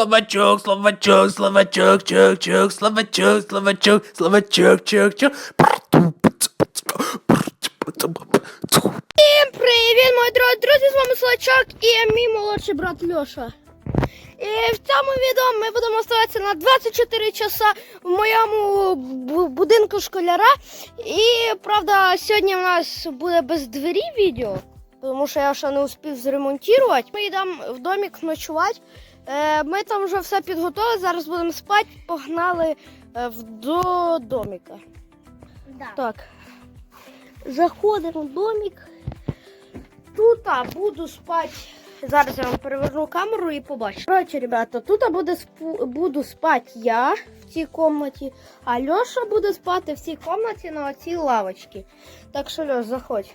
словачок, словачок, словачок, чок, чок, словачок, словачок, словачок, чок, чок. Всім привіт, мої дорогі друзі, з вами Слачак і мій молодший брат Льоша. І в цьому відео ми будемо оставатися на 24 часа в моєму будинку школяра. І правда, сьогодні у нас буде без двері відео, тому що я ще не успів зремонтувати. Ми йдемо в домик ночувати. Е, Ми там вже все підготували, зараз будемо спати, погнали е, в- до домика. Так. Заходимо в домик. Тут буду спати. Зараз я вам переверну камеру і побачу. Коротше, ребята, тут буде спу- буду спати я в цій кімнаті, а Льоша буде спати в цій кімнаті на оцій лавочці. Так що, Льош, заходь.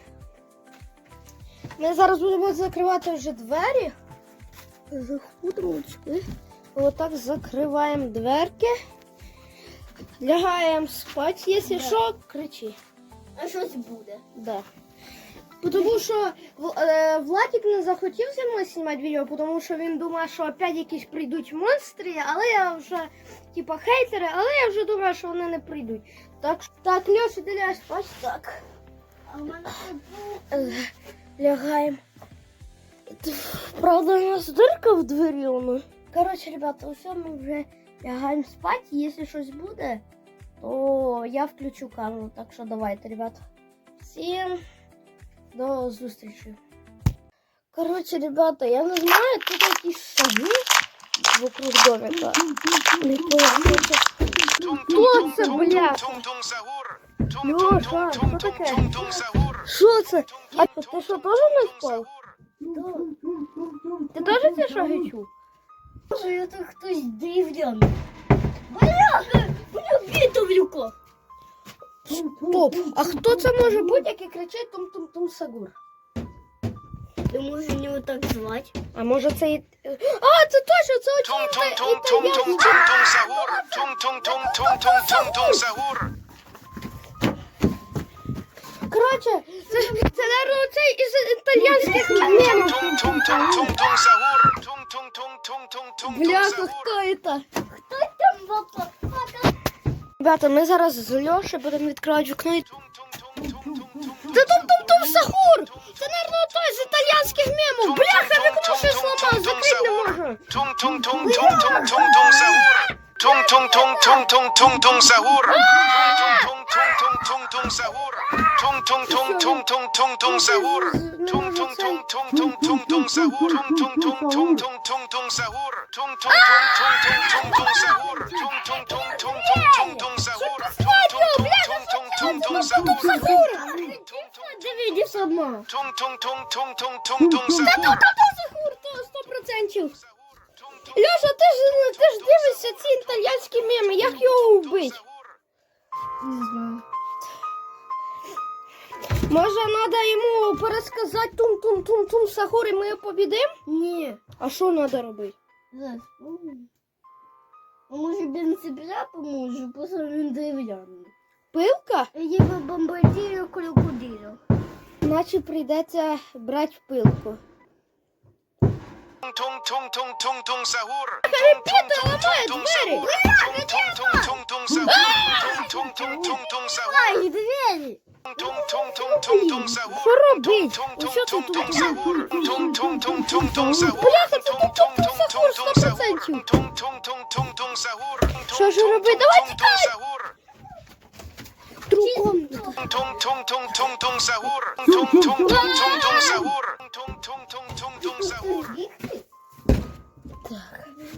Ми зараз будемо закривати вже двері. Сюди. Отак закриваємо дверки. Лягаємо спати, якщо що, кричи. А щось буде. Да. Тому що е, Владик не захотів зі мною знімати відео, тому що він думає, що опять якісь прийдуть монстри, але я вже, типа, хейтери, але я вже думаю, що вони не прийдуть. Так, так, Льоша, ти ляж спать, так. А в мене тут Е, Лягаємо. Правда, у нас дирка в двері. воно. Коротше, ребята, усе, ми вже лягаємо спати. Якщо щось буде, то я включу камеру. Так що давайте, ребята. Всім до зустрічі. Коротше, ребята, я не знаю, тут якісь шаги вокруг домика. Хто це, бля? Льоша, що таке? Що це? А ти що, теж не спав? Ти теж ці шаги чув? Може, це хтось дивляний. Бляха! Мене бітовлюко! Стоп, а хто це може бути, який кричить тум-тум-тум сагур? Ти можеш його так звати? А може це і... А, це точно, це очі tum tum tum tum Коротше, це, це, наверное, цей із італійських мемів. Бляха, хто це? Хто там баба? Ребята, ми зараз з Льошею будемо відкривати вікно і... Це тум-тум-тум сахур! Це, наверное, той з італійських мемів. Бляха, вікно щось сломав, закрити не можу. Tum tum tum tum tum sahur. Tum tum tum tum tum tum tum sahur. Tum tum tum tum tum sahur. Tum tum tum tum tum tum tum sahur. Tum tum tum tum tum tum tum sahur. Tum tum tum tum tum tum tum sahur. Tum tum tum tum tum tum tum sahur. Tum tum tum tum tum tum tum sahur. Tum tum tum tum tum tum sahur. Дивіться сама. Tum sahur. Та-та-та, Сахур, то сто процентів. Льоша, ти ж, ти ж дивишся ці італійські меми, як його вбити? Не знаю. Може, треба йому пересказати тум-тум-тум-тум Сахур і ми його побідимо? Ні. А що треба робити? Зараз Може, він бензопіля поможе, просто він дерев'яний. Пилка? Я бомбардирую крокодилю. Наче прийдеться брати пилку. Ай, двері! Що робить? Що тут. Бляха, це тут тут Сахур tum tum 100%. sahur. Tum tum tum tum tum sahur. Що ж робити? Давай тікай! Другом. Tum tum tum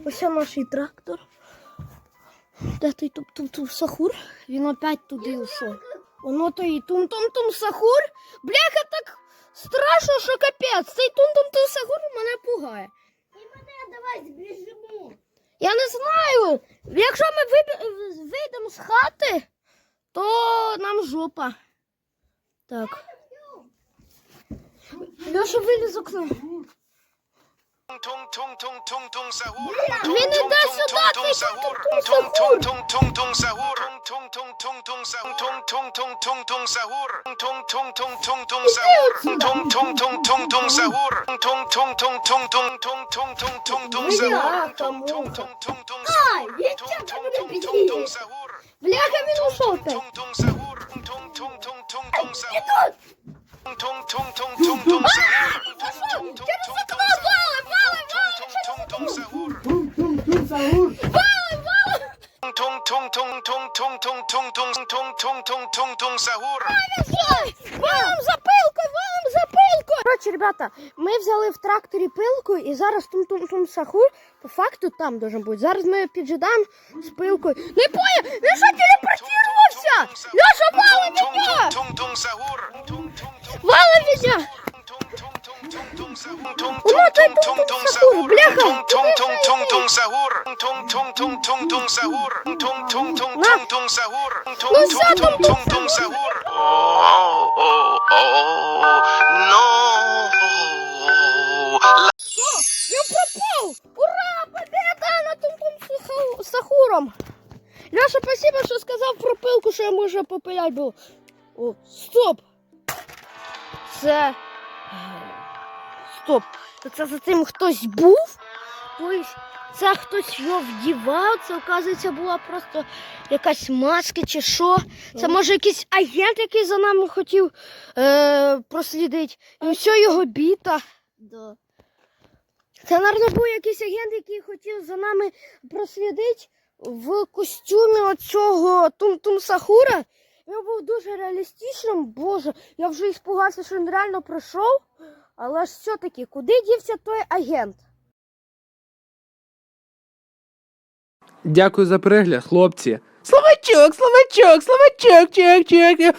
Ось наш трактор. Де той туп-туп-туп Сахур? Він опять туди ушов. Воно то і тум-тум-тум Сахур. Бляха, так страшно, що капець. Цей тум-тум-тум Сахур мене пугає. І мене давай збіжимо. Я не знаю. Якщо ми вийдемо з хати, то нам жопа. Так. Льоша виліз з окна. Він іде сюди, Бляха, він ушов ти. Минут! Тунг-тунг-тунг-тунг-тунг-тунг-тунг-тунг-тунг-тунг саур. Валим за пилкою, валим за пилкою. Коротше, ребята, ми взяли в тракторі пилку і зараз тум-тум-тум сахур по факту там должен бути. Зараз ми піджидаємо з пилкою. Не понял, він що телепортувався? Льоша, валим від нього! Валим від нього! Я пропав! Ура! Победа над тум-тум сахуром! Льоша, спасибо, що сказав про пилку, що я можу попиляти був. О, стоп! Це. Стоп! То це за цим хтось був? Тобто це хтось його вдівав, це, оказується, була просто якась маска чи що. Це може якийсь агент, який за нами хотів е, прослідити. І все його біта. Да. Це, мабуть, був якийсь агент, який хотів за нами прослідити в костюмі оцього Тум-Тум Сахура. Він був дуже реалістичним. Боже, я вже іспугався, що він реально пройшов. Але ж все-таки, куди дівся той агент? Дякую за перегляд, хлопці. Словачок, словачок, словачок, чек, чек.